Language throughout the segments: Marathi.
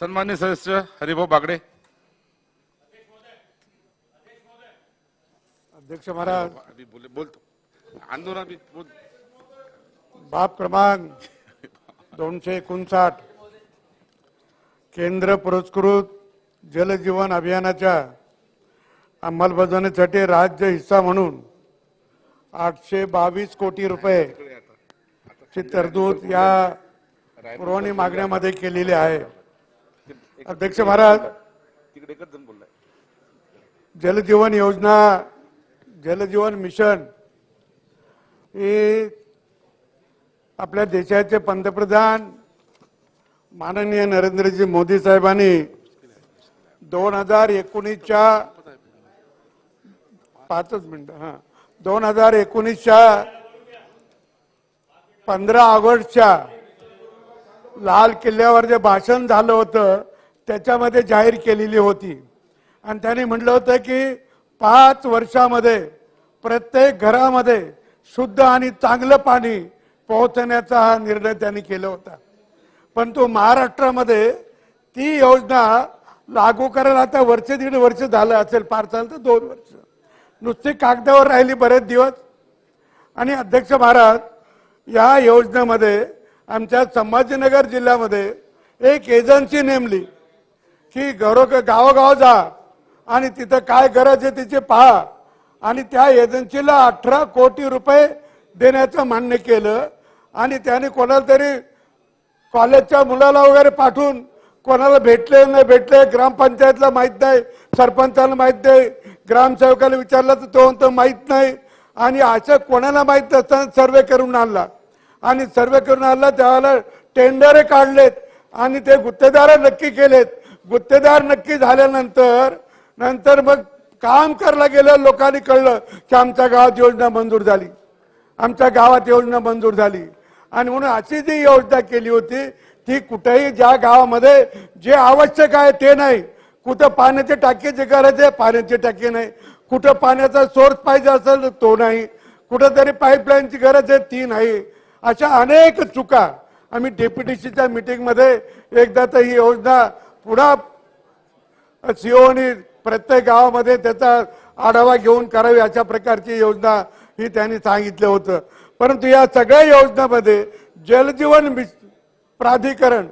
सन्मान्य सदस्य हरिभाऊ बागडे. अध्यक्ष महाराज. अभी बोले बोलतो. आंदोलन बाब क्रमांक दोनशे एकोणसाठ. केंद्र पुरस्कृत जलजीवन अभियानाच्या अंमलबजावणीसाठी राज्य हिस्सा म्हणून आठशे बावीस कोटी रुपये ची तरतूद या पुरवणी मागण्यामध्ये केलेली आहे. अध्यक्ष महाराज. तिकडे एकच जण बोललाय जलजीवन योजना जलजीवन मिशन हे आपल्या देशाचे पंतप्रधान माननीय नरेंद्रजी मोदी साहेबांनी दोन हजार एकोणीसच्या पाचच मिनिटं हा. दोन हजार एकोणीसच्या पंधरा ऑगस्टच्या लाल किल्ल्यावर जे भाषण झालं होतं त्याच्यामध्ये जाहीर केलेली होती. आणि त्यांनी म्हटलं होतं की पाच वर्षामध्ये प्रत्येक घरामध्ये शुद्ध आणि चांगलं पाणी पोहोचण्याचा हा निर्णय त्यांनी केला होता. परंतु महाराष्ट्रामध्ये ती योजना लागू करायला आता वर्ष दीड वर्ष झालं असेल फार चालतं तर दोन वर्ष. नुसती कागदावर राहिली बरेच दिवस. आणि अध्यक्ष महाराज या योजनेमध्ये आमच्या संभाजीनगर जिल्ह्यामध्ये एक एजन्सी नेमली. की घरो गावोगाव जा. आणि तिथं काय गरज आहे तिचे पहा. आणि त्या एजन्सीला अठरा कोटी रुपये देण्याचं मान्य केलं. आणि त्याने कोणाला तरी कॉलेजच्या मुलाला वगैरे पाठवून कोणाला भेटले नाही भेटले ग्रामपंचायतला माहीत नाही सरपंचाला माहीत नाही ग्रामसेवकाला विचारलं तर तो म्हणतो माहीत नाही. आणि असं कोणाला माहीत नसताना सर्वे करून आणला. आणि सर्वे करून आणला त्यावेळेला टेंडर काढलेत. आणि ते गुत्तेदार नक्की केलेत. गुत्तेदार नक्की झाल्यानंतर नंतर मग काम करायला गेलं लोकांनी कळलं की आमच्या गावात योजना मंजूर झाली. आमच्या गावात योजना मंजूर झाली. आणि म्हणून अशी जी योजना केली होती ती कुठेही ज्या गावामध्ये जे आवश्यक आहे ते नाही. कुठं पाण्याचे टाकीची गरज आहे पाण्याची टाकी नाही. कुठं पाण्याचा सोर्स पाहिजे असेल तर तो नाही. कुठं तरी पाईपलाईनची गरज आहे ती नाही. अशा अनेक चुका आम्ही डेप्युटीसीच्या मीटिंगमध्ये एकदा तर ही योजना पुन्हा सीओनी प्रत्येक गावामध्ये त्याचा आढावा घेऊन करावी अशा प्रकारची योजना ही त्यांनी सांगितलं होतं. परंतु या सगळ्या योजनामध्ये जलजीवन मिश- प्राधिकरण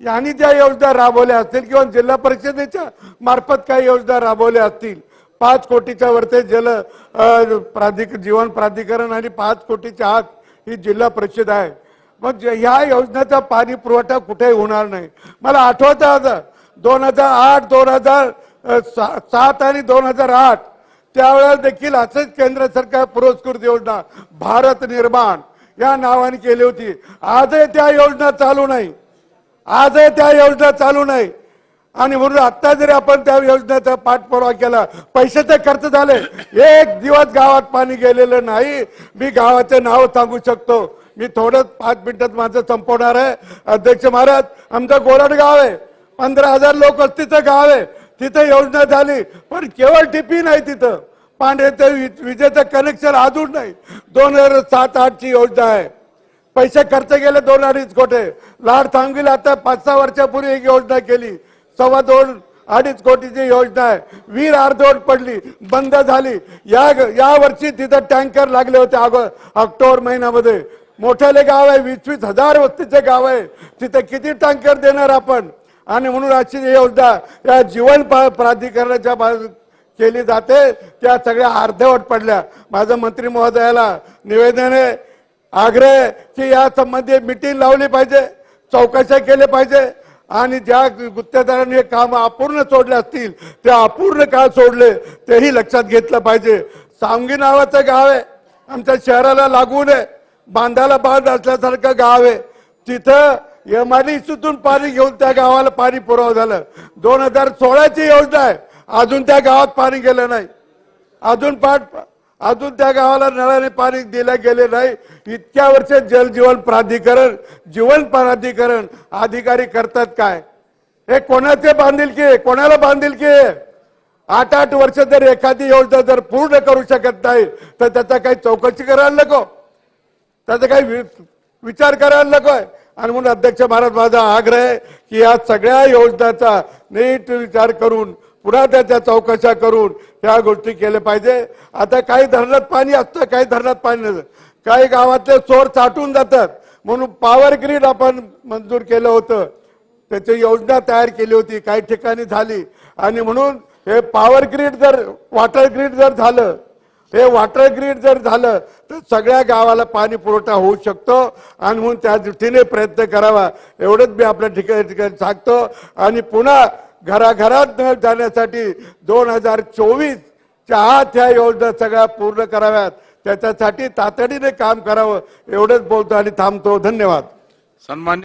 यांनी ज्या योजना राबवल्या असतील किंवा जिल्हा परिषदेच्या मार्फत काही योजना राबवल्या असतील पाच कोटीच्या वरते जल प्राधिक जीवन प्राधिकरण आणि पाच कोटीच्या आत ही जिल्हा परिषद आहे. मग ह्या योजनेचा पाणी पुरवठा कुठेही होणार नाही. मला आठवतं आता दोन हजार आठ दोन हजार सा- सात आणि दोन हजार आठ त्यावेळेला देखील असंच केंद्र सरकार पुरस्कृत योजना भारत निर्माण या नावाने केली होती. आजही त्या योजना चालू नाही. आजही त्या योजना चालू नाही. आणि म्हणून आता जरी आपण त्या योजनेचा पाठपुरावा केला पैशाचे खर्च झाले. एक दिवस गावात पाणी गेलेलं नाही. मी गावाचे नाव सांगू शकतो. मी थोडं पाच मिनिटात माझं संपवणार आहे. अध्यक्ष महाराज आमचं गोरड गाव आहे. पंधरा हजार लोक तिथं गाव आहे तिथं योजना झाली पण केवळ टिपी नाही तिथं. पाण्याचं वि- विजेचं कनेक्शन अजून नाही. दोन हजार सात आठची योजना आहे. पैसे खर्च केले दोन अडीच कोटे. लाड सांगील आता पाच सहा वर्षापूर्वी एक योजना केली. सव्वा दोन अडीच कोटीची योजना आहे. वीर अर्धवट पडली बंद झाली. या या वर्षी तिथं टँकर लागले होते अगो ऑक्टोबर महिन्यामध्ये. मोठ्याले गाव आहे वीस वीस हजार वस्तीचे गाव आहे. तिथे किती टँकर देणार आपण? आणि म्हणून अशी योजना या जीवन प्राधिकरणाच्या केली जाते त्या सगळ्या अर्धवट पडल्या. माझं मंत्री महोदयाला निवेदन आहे आग्रह की या संबंधी मिटिंग लावली पाहिजे चौकशा केल्या पाहिजे आणि ज्या गुत्तेदारांनी हे काम अपूर्ण सोडले असतील ते अपूर्ण का सोडले तेही लक्षात घेतलं पाहिजे. सांगी नावाचं गाव आहे आमच्या शहराला लागून आहे बांधाला बांध असल्यासारखं गाव आहे. तिथं एमआयडीसीतून पाणी घेऊन त्या गावाला पाणी पुरवठा झालं. दोन हजार सोळाची योजना आहे. अजून त्या गावात पाणी गेलं नाही. अजून पाठ अजून त्या गावाला नळाने पाणी दिलं गेले नाही. इतक्या वर्ष जलजीवन प्राधिकरण जीवन प्राधिकरण अधिकारी करतात काय? हे कोणाचे बांधील की? कोणाला बांधील की? आठ आठ वर्ष जर एखादी योजना जर पूर्ण करू शकत नाही तर त्याचा काही चौकशी करायला नको. त्याचा काही वि- विचार करायला नकोय आणि म्हणून अध्यक्ष महाराज माझा आग्रह आहे की या सगळ्या योजनाचा नीट विचार करून पुन्हा त्याच्या चौकशा करून ह्या गोष्टी केल्या पाहिजे. आता काही धरणात पाणी असतं काही धरणात पाणी नसतं. काही गावातले चोर साठून जातात. म्हणून पॉवर ग्रीड आपण मंजूर केलं होतं. त्याची योजना तयार केली होती काही ठिकाणी झाली. आणि म्हणून हे पॉवर ग्रीड जर वॉटर ग्रीड जर झालं हे वॉटर ग्रीड जर झालं तर सगळ्या गावाला पाणी पुरवठा होऊ शकतो. आणि म्हणून त्या दृष्टीने प्रयत्न करावा. एवढंच मी आपल्या ठिकाणी ठिकाणी सांगतो. आणि पुन्हा घराघरात न जाण्यासाठी दोन हजार चोवीसच्या आत ह्या योजना सगळ्या पूर्ण कराव्यात. त्याच्यासाठी तातडीने काम करावं एवढंच बोलतो आणि थांबतो. धन्यवाद. सन्मान्य